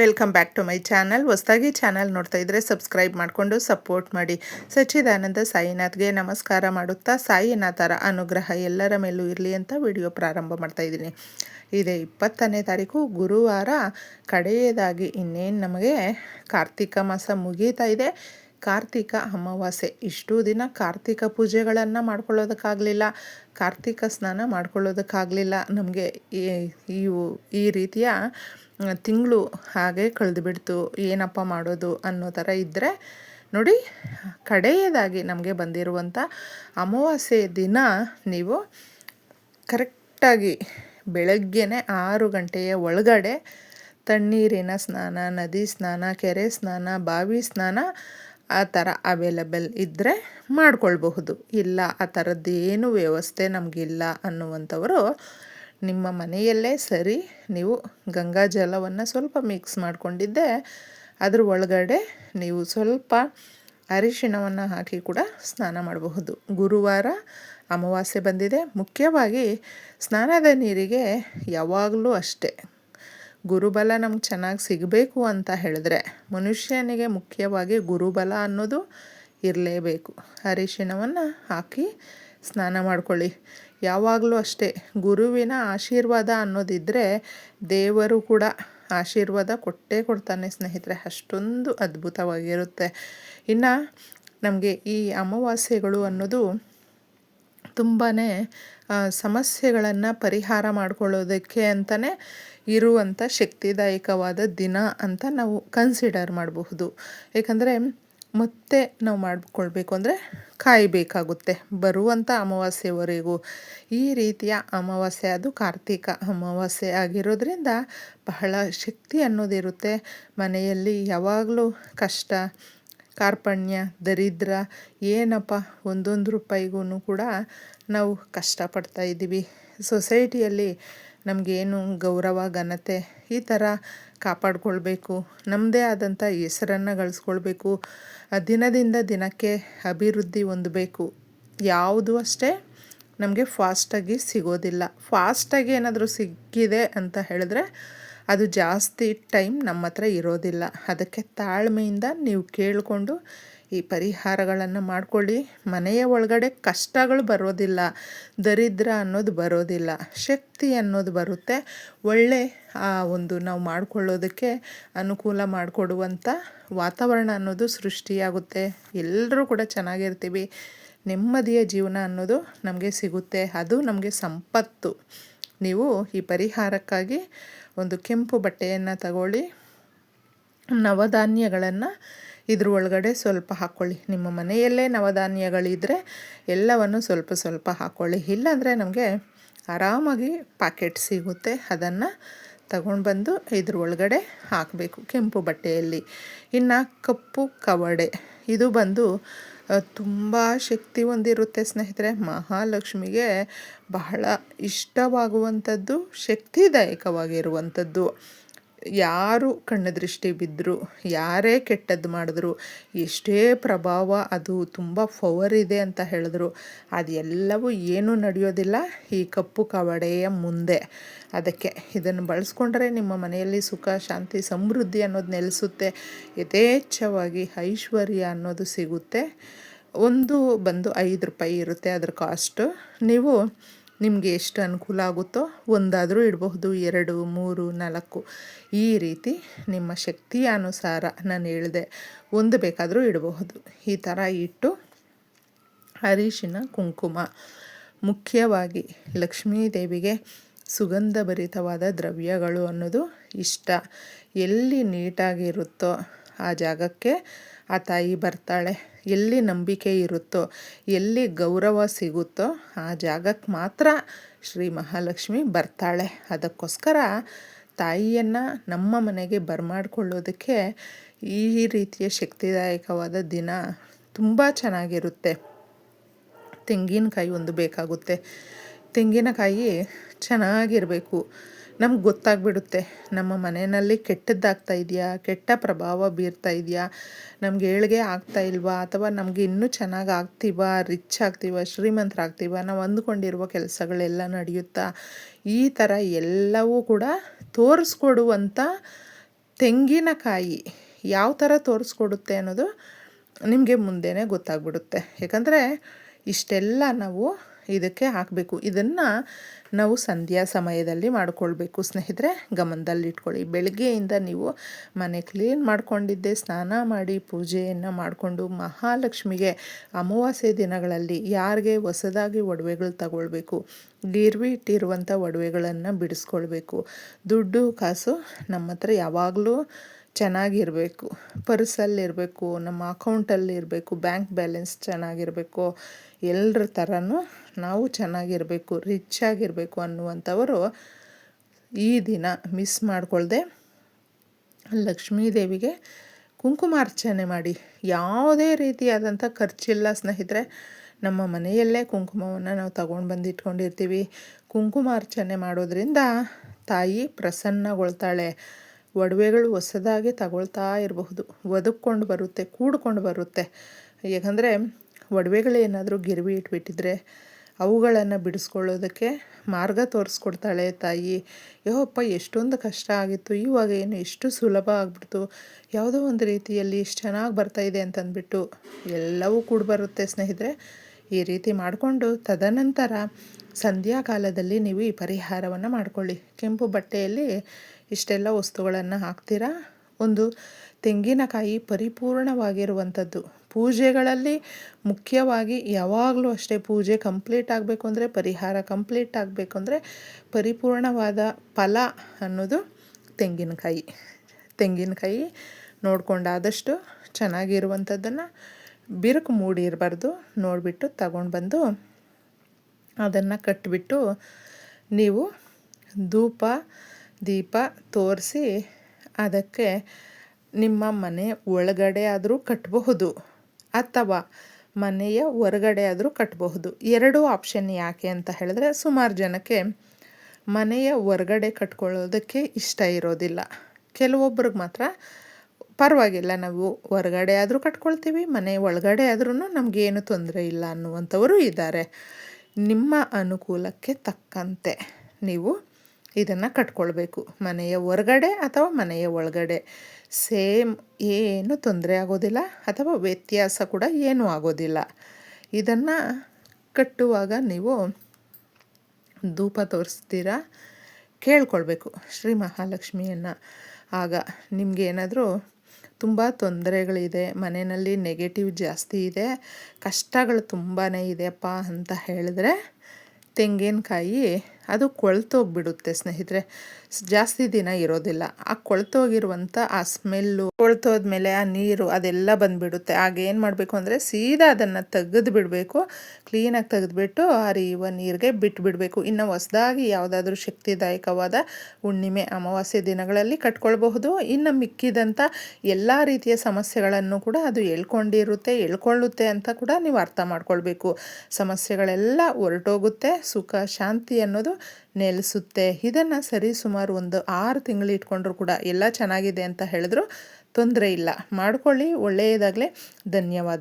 Welcome back to my channel. ಹೊಸದಾಗಿ channel ನೋಡ್ತಾ ಇದ್ದರೆ ಸಬ್ಸ್ಕ್ರೈಬ್ ಮಾಡಿಕೊಂಡು ಸಪೋರ್ಟ್ ಮಾಡಿ. ಸಚ್ಚಿದಾನಂದ ಸಾಯಿನಾಥ್ಗೆ ನಮಸ್ಕಾರ ಮಾಡುತ್ತಾ ಸಾಯಿನಾಥರ ಅನುಗ್ರಹ ಎಲ್ಲರ ಮೇಲೂ ಇರಲಿ ಅಂತ ವಿಡಿಯೋ ಪ್ರಾರಂಭ ಮಾಡ್ತಾ ಇದ್ದೀನಿ. ಇದೇ ಇಪ್ಪತ್ತನೇ ತಾರೀಕು, ಗುರುವಾರ. ಕಡೆಯದಾಗಿ ಇನ್ನೇನು ನಮಗೆ ಕಾರ್ತಿಕ ಮಾಸ ಮುಗೀತಾ ಇದೆ. ಕಾರ್ತಿಕ ಅಮಾವಾಸ್ಯೆ. ಇಷ್ಟು ದಿನ ಕಾರ್ತಿಕ ಪೂಜೆಗಳನ್ನು ಮಾಡ್ಕೊಳ್ಳೋದಕ್ಕಾಗಲಿಲ್ಲ. ಕಾರ್ತಿಕ ಸ್ನಾನ ಮಾಡ್ಕೊಳ್ಳೋದಕ್ಕಾಗಲಿಲ್ಲ. ನಮಗೆ ಈ ಈ ರೀತಿಯ ತಿಂಗಳು ಹಾಗೆ ಕಳೆದುಬಿಡ್ತು, ಏನಪ್ಪ ಮಾಡೋದು ಅನ್ನೋ ಥರ ಇದ್ದರೆ ನೋಡಿ, ಕಡೆಯದಾಗಿ ನಮಗೆ ಬಂದಿರುವಂಥ ಅಮಾವಾಸ್ಯೆ ದಿನ ನೀವು ಕರೆಕ್ಟಾಗಿ ಬೆಳಗ್ಗೆನೆ ಆರು ಗಂಟೆಯ ಒಳಗಡೆ ತಣ್ಣೀರಿನ ಸ್ನಾನ, ನದಿ ಸ್ನಾನ, ಕೆರೆ ಸ್ನಾನ, ಬಾವಿ ಸ್ನಾನ ಆ ಥರ ಅವೈಲಬಲ್ ಇದ್ದರೆ ಮಾಡ್ಕೊಳ್ಬಹುದು. ಇಲ್ಲ, ಆ ಥರದ್ದೇನು ವ್ಯವಸ್ಥೆ ನಮಗಿಲ್ಲ ಅನ್ನುವಂಥವರು ನಿಮ್ಮ ಮನೆಯಲ್ಲೇ ಸರಿ, ನೀವು ಗಂಗಾ ಜಲವನ್ನು ಸ್ವಲ್ಪ ಮಿಕ್ಸ್ ಮಾಡಿಕೊಂಡಿದ್ದೆ. ಅದರ ಒಳಗಡೆ ನೀವು ಸ್ವಲ್ಪ ಅರಿಶಿಣವನ್ನು ಹಾಕಿ ಕೂಡ ಸ್ನಾನ ಮಾಡಬಹುದು. ಗುರುವಾರ ಅಮಾವಾಸ್ಯೆ ಬಂದಿದೆ. ಮುಖ್ಯವಾಗಿ ಸ್ನಾನದ ನೀರಿಗೆ ಯಾವಾಗಲೂ ಅಷ್ಟೇ. ಗುರುಬಲ ನಮ್ಗೆ ಚೆನ್ನಾಗಿ ಸಿಗಬೇಕು ಅಂತ ಹೇಳಿದ್ರೆ ಮನುಷ್ಯನಿಗೆ ಮುಖ್ಯವಾಗಿ ಗುರುಬಲ ಅನ್ನೋದು ಇರಲೇಬೇಕು. ಅರಿಶಿಣವನ್ನು ಹಾಕಿ ಸ್ನಾನ ಮಾಡ್ಕೊಳ್ಳಿ. ಯಾವಾಗಲೂ ಅಷ್ಟೇ. ಗುರುವಿನ ಆಶೀರ್ವಾದ ಅನ್ನೋದಿದ್ದರೆ ದೇವರು ಕೂಡ ಆಶೀರ್ವಾದ ಕೊಟ್ಟೇ ಕೊಡ್ತಾನೆ ಸ್ನೇಹಿತರೆ. ಅಷ್ಟೊಂದು ಅದ್ಭುತವಾಗಿರುತ್ತೆ. ಇನ್ನು ನಮಗೆ ಈ ಅಮಾವಾಸ್ಯೆಗಳು ಅನ್ನೋದು ತುಂಬಾ ಸಮಸ್ಯೆಗಳನ್ನು ಪರಿಹಾರ ಮಾಡಿಕೊಳ್ಳೋದಕ್ಕೆ ಅಂತಲೇ ಇರುವಂಥ ಶಕ್ತಿದಾಯಕವಾದ ದಿನ ಅಂತ ನಾವು ಕನ್ಸಿಡರ್ ಮಾಡಬಹುದು. ಏಕೆಂದರೆ ಮತ್ತೆ ನಾವು ಮಾಡಿಕೊಳ್ಬೇಕು ಅಂದರೆ ಕಾಯಬೇಕಾಗುತ್ತೆ. ಬರುವಂಥ ಅಮಾವಾಸ್ಯೆವರೆಗೂ. ಈ ರೀತಿಯ ಅಮಾವಾಸ್ಯೆ ಅದು ಕಾರ್ತಿಕ ಅಮಾವಾಸ್ಯೆ ಆಗಿರೋದ್ರಿಂದ ಬಹಳ ಶಕ್ತಿ ಅನ್ನೋದಿರುತ್ತೆ. ಮನೆಯಲ್ಲಿ ಯಾವಾಗಲೂ ಕಷ್ಟ, ಕಾರ್ಪಣ್ಯ, ದರಿದ್ರ ಏನಪ್ಪ ಒಂದೊಂದು ರೂಪಾಯಿಗೂ ಕೂಡ ನಾವು ಕಷ್ಟಪಡ್ತಾ ಇದ್ದೀವಿ. ಸೊಸೈಟಿಯಲ್ಲಿ ನಮಗೇನು ಗೌರವ, ಘನತೆ ಈ ಥರ ಕಾಪಾಡಿಕೊಳ್ಬೇಕು. ನಮ್ಮದೇ ಆದಂಥ ಹೆಸರನ್ನು ಗಳಿಸ್ಕೊಳ್ಬೇಕು. ದಿನದಿಂದ ದಿನಕ್ಕೆ ಅಭಿವೃದ್ಧಿ ಹೊಂದಬೇಕು. ಯಾವುದು ಅಷ್ಟೇ ನಮಗೆ ಫಾಸ್ಟಾಗಿ ಸಿಗೋದಿಲ್ಲ. ಫಾಸ್ಟಾಗಿ ಏನಾದರೂ ಸಿಕ್ಕಿದೆ ಅಂತ ಹೇಳಿದ್ರೆ ಅದು ಜಾಸ್ತಿ ಟೈಮ್ ನಮ್ಮ ಹತ್ರ ಇರೋದಿಲ್ಲ. ಅದಕ್ಕೆ ತಾಳ್ಮೆಯಿಂದ ನೀವು ಕೇಳಿಕೊಂಡು ಈ ಪರಿಹಾರಗಳನ್ನು ಮಾಡಿಕೊಳ್ಳಿ. ಮನೆಯ ಒಳಗಡೆ ಕಷ್ಟಗಳು ಬರೋದಿಲ್ಲ, ದರಿದ್ರ ಅನ್ನೋದು ಬರೋದಿಲ್ಲ, ಶಕ್ತಿ ಅನ್ನೋದು ಬರುತ್ತೆ. ಒಳ್ಳೆ ಆ ಒಂದು ನಾವು ಮಾಡಿಕೊಳ್ಳೋದಕ್ಕೆ ಅನುಕೂಲ ಮಾಡಿಕೊಡುವಂಥ ವಾತಾವರಣ ಅನ್ನೋದು ಸೃಷ್ಟಿಯಾಗುತ್ತೆ. ಎಲ್ಲರೂ ಕೂಡ ಚೆನ್ನಾಗಿರ್ತೀವಿ. ನೆಮ್ಮದಿಯ ಜೀವನ ಅನ್ನೋದು ನಮಗೆ ಸಿಗುತ್ತೆ. ಅದು ನಮಗೆ ಸಂಪತ್ತು. ನೀವು ಈ ಪರಿಹಾರಕ್ಕಾಗಿ ಒಂದು ಕೆಂಪು ಬಟ್ಟೆಯನ್ನು ತಗೊಳ್ಳಿ. ನವಧಾನ್ಯಗಳನ್ನು ಇದ್ರ ಒಳಗಡೆ ಸ್ವಲ್ಪ ಹಾಕ್ಕೊಳ್ಳಿ ನಿಮ್ಮ ಮನೆಯಲ್ಲೇ ನವಧಾನ್ಯಗಳಿದ್ದರೆ ಎಲ್ಲವನ್ನು ಸ್ವಲ್ಪ ಸ್ವಲ್ಪ ಹಾಕ್ಕೊಳ್ಳಿ ಇಲ್ಲಾಂದರೆ ನಮಗೆ ಆರಾಮಾಗಿ ಪ್ಯಾಕೆಟ್ ಸಿಗುತ್ತೆ. ಅದನ್ನು ತಗೊಂಡು ಬಂದು ಇದ್ರ ಒಳಗಡೆ ಹಾಕಬೇಕು. ಕೆಂಪು ಬಟ್ಟೆಯಲ್ಲಿ. ಇನ್ನು ಕಪ್ಪು ಕವಡೆ. ಇದು ಬಂದು ತುಂಬ ಶಕ್ತಿ ಹೊಂದಿರುತ್ತೆ ಸ್ನೇಹಿತರೆ. ಮಹಾಲಕ್ಷ್ಮಿಗೆ ಬಹಳ ಇಷ್ಟವಾಗುವಂಥದ್ದು, ಶಕ್ತಿದಾಯಕವಾಗಿರುವಂಥದ್ದು. ಯಾರು ಕಣ್ಣು ದೃಷ್ಟಿ ಬಿದ್ದರು ಯಾರೇ ಕೆಟ್ಟದ್ದು ಮಾಡಿದ್ರು, ಎಷ್ಟೇ ಪ್ರಭಾವ, ಅದು ತುಂಬ ಪವರ್ ಇದೆ ಅಂತ ಹೇಳಿದ್ರು. ಅದೆಲ್ಲವೂ ಏನೂ ನಡೆಯೋದಿಲ್ಲ. ಈ ಕಪ್ಪು ಕವಡೆಯ ಮುಂದೆ. ಅದಕ್ಕೆ ಇದನ್ನು ಬಳಸ್ಕೊಂಡ್ರೆ ನಿಮ್ಮ ಮನೆಯಲ್ಲಿ ಸುಖ, ಶಾಂತಿ, ಸಮೃದ್ಧಿ ಅನ್ನೋದು ನೆಲೆಸುತ್ತೆ. ಯಥೇಚ್ಛವಾಗಿ ಐಶ್ವರ್ಯ ಅನ್ನೋದು ಸಿಗುತ್ತೆ. ಒಂದು ಬಂದು ಐದು ರೂಪಾಯಿ ಇರುತ್ತೆ ಅದ್ರ ಕಾಸ್ಟು ನೀವು ನಿಮಗೆ ಎಷ್ಟು ಅನುಕೂಲ ಆಗುತ್ತೋ ಒಂದಾದರೂ ಇಡಬಹುದು. ಎರಡು, ಮೂರು, ನಾಲ್ಕು. ಈ ರೀತಿ ನಿಮ್ಮ ಶಕ್ತಿಯ ಅನುಸಾರ ನಾನು ಹೇಳಿದೆ, ಒಂದು ಬೇಕಾದರೂ ಇಡಬಹುದು. ಈ ಥರ ಇಟ್ಟು ಅರಿಶಿನ, ಕುಂಕುಮ. ಮುಖ್ಯವಾಗಿ ಲಕ್ಷ್ಮೀ ದೇವಿಗೆ ಸುಗಂಧಭರಿತವಾದ ದ್ರವ್ಯಗಳು ಅನ್ನೋದು ಇಷ್ಟ. ಎಲ್ಲಿ ನೀಟಾಗಿರುತ್ತೋ ಆ ಜಾಗಕ್ಕೆ ಆ ತಾಯಿ ಬರ್ತಾಳೆ. ಎಲ್ಲಿ ನಂಬಿಕೆ ಇರುತ್ತೋ, ಎಲ್ಲಿ ಗೌರವ ಸಿಗುತ್ತೋ ಆ ಜಾಗಕ್ಕೆ ಮಾತ್ರ ಶ್ರೀ ಮಹಾಲಕ್ಷ್ಮಿ ಬರ್ತಾಳೆ. ಅದಕ್ಕೋಸ್ಕರ ತಾಯಿಯನ್ನು ನಮ್ಮ ಮನೆಗೆ ಬರ್ಮಾಡ್ಕೊಳ್ಳೋದಕ್ಕೆ ಈ ರೀತಿಯ ಶಕ್ತಿದಾಯಕವಾದ ದಿನ ತುಂಬ ಚೆನ್ನಾಗಿರುತ್ತೆ. ತೆಂಗಿನಕಾಯಿ ಒಂದು ಬೇಕಾಗುತ್ತೆ. ತೆಂಗಿನಕಾಯಿ ಚೆನ್ನಾಗಿರಬೇಕು. ನಮ್ಗೆ ಗೊತ್ತಾಗ್ಬಿಡುತ್ತೆ. ನಮ್ಮ ಮನೆಯಲ್ಲಿ ಕೆಟ್ಟದ್ದಾಗ್ತಾ ಇದೆಯಾ? ಕೆಟ್ಟ ಪ್ರಭಾವ ಬೀರ್ತಾ ಇದೆಯಾ? ನಮ್ಗೆ ಏಳಿಗೆ ಆಗ್ತಾ ಇಲ್ವಾ? ಅಥವಾ ನಮಗೆ ಇನ್ನೂ ಚೆನ್ನಾಗಿ ಆಗ್ತೀವ? ರಿಚ್ ಆಗ್ತೀವ? ಶ್ರೀಮಂತರಾಗ್ತೀವ? ನಾವು ಅಂದ್ಕೊಂಡಿರುವ ಕೆಲಸಗಳೆಲ್ಲ ನಡೆಯುತ್ತಾ? ಈ ಥರ ಎಲ್ಲವೂ ಕೂಡ ತೋರಿಸ್ಕೊಡುವಂಥ ತೆಂಗಿನಕಾಯಿ ಯಾವ ಥರ ತೋರಿಸ್ಕೊಡುತ್ತೆ ಅನ್ನೋದು ನಿಮಗೆ ಮುಂದೆನೇ ಗೊತ್ತಾಗ್ಬಿಡುತ್ತೆ. ಯಾಕಂದರೆ ಇಷ್ಟೆಲ್ಲ ನಾವು ಇದಕ್ಕೆ ಹಾಕಬೇಕು. ಇದನ್ನು ನಾವು ಸಂಧ್ಯಾ ಸಮಯದಲ್ಲಿ ಮಾಡಿಕೊಳ್ಬೇಕು. ಸ್ನೇಹಿತರೆ, ಗಮನದಲ್ಲಿಟ್ಕೊಳ್ಳಿ. ಬೆಳಗ್ಗೆಯಿಂದ ನೀವು ಮನೆ ಕ್ಲೀನ್ ಮಾಡಿಕೊಂಡಿದ್ದೆ, ಸ್ನಾನ ಮಾಡಿ ಪೂಜೆಯನ್ನು ಮಾಡಿಕೊಂಡು ಮಹಾಲಕ್ಷ್ಮಿಗೆ ಅಮಾವಾಸ್ಯೆ ದಿನಗಳಲ್ಲಿ ಯಾರಿಗೆ ಹೊಸದಾಗಿ ಒಡವೆಗಳು ತಗೊಳ್ಬೇಕು, ಗಿರ್ವಿ ಇಟ್ಟಿರುವಂಥ ಒಡವೆಗಳನ್ನು ಬಿಡಿಸ್ಕೊಳ್ಬೇಕು. ದುಡ್ಡು, ಕಾಸು ನಮ್ಮ ಹತ್ರ ಯಾವಾಗಲೂ ಚೆನ್ನಾಗಿರಬೇಕು. ಪರ್ಸಲ್ಲಿರಬೇಕು ನಮ್ಮ ಅಕೌಂಟಲ್ಲಿ ಇರಬೇಕು ಬ್ಯಾಂಕ್ ಬ್ಯಾಲೆನ್ಸ್ ಚೆನ್ನಾಗಿರಬೇಕು. ಎಲ್ಲರ ಥರನೂ ನಾವು ಚೆನ್ನಾಗಿರಬೇಕು ರಿಚ್ ಆಗಿರಬೇಕು ಅನ್ನುವಂಥವರು ಈ ದಿನ ಮಿಸ್ ಮಾಡಿಕೊಳ್ಳದೆ ಲಕ್ಷ್ಮೀ ದೇವಿಗೆ ಕುಂಕುಮಾರ್ಚನೆ ಮಾಡಿ. ಯಾವುದೇ ರೀತಿಯಾದಂಥ ಖರ್ಚಿಲ್ಲ ಸ್ನೇಹಿತರೆ, ನಮ್ಮ ಮನೆಯಲ್ಲೇ ಕುಂಕುಮವನ್ನು ನಾವು ತಗೊಂಡು ಬಂದು ಇಟ್ಕೊಂಡಿರ್ತೀವಿ ಕುಂಕುಮಾರ್ಚನೆ ಮಾಡೋದ್ರಿಂದ ತಾಯಿ ಪ್ರಸನ್ನಗೊಳ್ತಾಳೆ. ಒಡವೆಗಳು ಹೊಸದಾಗಿ ತಗೊಳ್ತಾ ಇರಬಹುದು. ಒದಕ್ಕೊಂಡು ಬರುತ್ತೆ, ಕೂಡ್ಕೊಂಡು ಬರುತ್ತೆ. ಯಾಕಂದರೆ ಒಡವೆಗಳೇನಾದರೂ ಗಿರ್ವಿ ಇಟ್ಬಿಟ್ಟಿದ್ರೆ ಅವುಗಳನ್ನು ಬಿಡಿಸ್ಕೊಳ್ಳೋದಕ್ಕೆ ಮಾರ್ಗ ತೋರಿಸ್ಕೊಡ್ತಾಳೆ ತಾಯಿ. ಯೋಪ್ಪ ಎಷ್ಟೊಂದು ಕಷ್ಟ ಆಗಿತ್ತು. ಇವಾಗ ಏನು ಎಷ್ಟು ಸುಲಭ ಆಗ್ಬಿಡ್ತು. ಯಾವುದೋ ಒಂದು ರೀತಿಯಲ್ಲಿ ಇಷ್ಟು ಚೆನ್ನಾಗಿ ಬರ್ತಾಯಿದೆ ಅಂತಂದ್ಬಿಟ್ಟು ಎಲ್ಲವೂ ಕೂಡ ಬರುತ್ತೆ ಸ್ನೇಹಿತರೆ. ಈ ರೀತಿ ಮಾಡಿಕೊಂಡು ತದನಂತರ ಸಂಧ್ಯಾ ಕಾಲದಲ್ಲಿ ನೀವು ಈ ಪರಿಹಾರವನ್ನು ಮಾಡಿಕೊಳ್ಳಿ. ಕೆಂಪು ಬಟ್ಟೆಯಲ್ಲಿ ಇಷ್ಟೆಲ್ಲ ವಸ್ತುಗಳನ್ನು ಹಾಕ್ತೀರಾ? ಒಂದು ತೆಂಗಿನಕಾಯಿ ಪರಿಪೂರ್ಣವಾಗಿರುವಂಥದ್ದು. ಪೂಜೆಗಳಲ್ಲಿ ಮುಖ್ಯವಾಗಿ ಯಾವಾಗಲೂ ಅಷ್ಟೇ ಪೂಜೆ ಕಂಪ್ಲೀಟ್ ಆಗಬೇಕು ಅಂದರೆ, ಪರಿಹಾರ ಕಂಪ್ಲೀಟ್ ಆಗಬೇಕು ಅಂದರೆ ಪರಿಪೂರ್ಣವಾದ ಫಲ ಅನ್ನೋದು ತೆಂಗಿನಕಾಯಿ. ತೆಂಗಿನಕಾಯಿ ನೋಡ್ಕೊಂಡಾದಷ್ಟು ಚೆನ್ನಾಗಿರುವಂಥದ್ದನ್ನು ಬಿರುಕು ಮೂಡಿ ಇರಬಾರ್ದು. ನೋಡಿಬಿಟ್ಟು ತಗೊಂಡು ಬಂದು ಅದನ್ನು ಕಟ್ಟಿಬಿಟ್ಟು ನೀವು ಧೂಪ, ದೀಪ ತೋರಿಸಿ ಅದಕ್ಕೆ ನಿಮ್ಮ ಮನೆ ಒಳಗಡೆ ಆದರೂ ಕಟ್ಟಬಹುದು ಅಥವಾ ಮನೆಯ ಹೊರಗಡೆ ಆದರೂ ಕಟ್ಟಬಹುದು ಎರಡೂ ಆಪ್ಷನ್ ಯಾಕೆ ಅಂತ ಹೇಳಿದ್ರೆ ಸುಮಾರು ಜನಕ್ಕೆ ಮನೆಯ ಹೊರಗಡೆ ಕಟ್ಕೊಳ್ಳೋದಕ್ಕೆ ಇಷ್ಟ ಇರೋದಿಲ್ಲ. ಕೆಲವೊಬ್ರಿಗೆ ಮಾತ್ರ ಪರವಾಗಿಲ್ಲ, ನಾವು ಹೊರಗಡೆ ಆದರೂ ಕಟ್ಕೊಳ್ತೀವಿ, ಮನೆ ಒಳಗಡೆ ಆದ್ರೂ ನಮಗೇನು ತೊಂದರೆ ಇಲ್ಲ ಅನ್ನುವಂಥವರು ಇದ್ದಾರೆ. ನಿಮ್ಮ ಅನುಕೂಲಕ್ಕೆ ತಕ್ಕಂತೆ ನೀವು ಇದನ್ನು ಕಟ್ಕೊಳ್ಬೇಕು. ಮನೆಯ ಹೊರಗಡೆ ಅಥವಾ ಮನೆಯ ಒಳಗಡೆ. ಸೇಮ್ ಏನು ತೊಂದರೆ ಆಗೋದಿಲ್ಲ ಅಥವಾ ವ್ಯತ್ಯಾಸ ಕೂಡ ಏನೂ ಆಗೋದಿಲ್ಲ. ಇದನ್ನು ಕಟ್ಟುವಾಗ ನೀವು ಧೂಪ ತೋರಿಸ್ತೀರಾ? ಕೇಳ್ಕೊಳ್ಬೇಕು ಶ್ರೀ ಮಹಾಲಕ್ಷ್ಮಿಯನ್ನು. ಆಗ ನಿಮಗೇನಾದರೂ ತುಂಬ ತೊಂದರೆಗಳಿದೆ, ಮನೆಯಲ್ಲಿ ನೆಗೆಟಿವ್ ಜಾಸ್ತಿ ಇದೆ, ಕಷ್ಟಗಳು ತುಂಬಾ ಇದೆಯಪ್ಪ ಅಂತ ಹೇಳಿದ್ರೆ ತೆಂಗಿನಕಾಯಿ ಅದು ಕೊಳ್ತೋಗ್ಬಿಡುತ್ತೆ ಸ್ನೇಹಿತರೆ. ಜಾಸ್ತಿ ದಿನ ಇರೋದಿಲ್ಲ. ಆ ಕೊಳ್ತೋಗಿರುವಂಥ ಆ ಸ್ಮೆಲ್ಲು, ಕೊಳ್ತೋದ್ಮೇಲೆ ಆ ನೀರು ಅದೆಲ್ಲ ಬಂದುಬಿಡುತ್ತೆ. ಆಗ ಏನು ಮಾಡಬೇಕು ಅಂದರೆ ಸೀದಾ ಅದನ್ನು ತೆಗೆದು ಬಿಡಬೇಕು. ಕ್ಲೀನಾಗಿ ತೆಗೆದುಬಿಟ್ಟು ಹರಿಯುವ ನೀರಿಗೆ ಬಿಟ್ಟುಬಿಡಬೇಕು ಇನ್ನು ಹೊಸದಾಗಿ ಯಾವುದಾದ್ರೂ ಶಕ್ತಿದಾಯಕವಾದ ಹುಣ್ಣಿಮೆ, ಅಮಾವಾಸ್ಯೆ ದಿನಗಳಲ್ಲಿ ಕಟ್ಕೊಳ್ಬಹುದು. ಇನ್ನು ಮಿಕ್ಕಿದಂಥ ಎಲ್ಲ ರೀತಿಯ ಸಮಸ್ಯೆಗಳನ್ನು ಕೂಡ ಅದು ಎಳ್ಕೊಂಡಿರುತ್ತೆ ಎಳ್ಕೊಳ್ಳುತ್ತೆ ಅಂತ ಕೂಡ ನೀವು ಅರ್ಥ ಮಾಡ್ಕೊಳ್ಬೇಕು. ಸಮಸ್ಯೆಗಳೆಲ್ಲ ಹೊರಟೋಗುತ್ತೆ. ಸುಖ, ಶಾಂತಿ ಅನ್ನೋದು ನೆಲೆಸುತ್ತೆ. ಇದನ್ನು ಸರಿ ಸುಮಾರು ಒಂದು ಆರು ತಿಂಗಳು ಇಟ್ಕೊಂಡ್ರು ಕೂಡ ಎಲ್ಲ ಚೆನ್ನಾಗಿದೆ ಅಂತ ಹೇಳಿದ್ರು. ತೊಂದರೆ ಇಲ್ಲ. ಮಾಡ್ಕೊಳ್ಳಿ, ಒಳ್ಳೆಯದಾಗಲೇ. ಧನ್ಯವಾದ.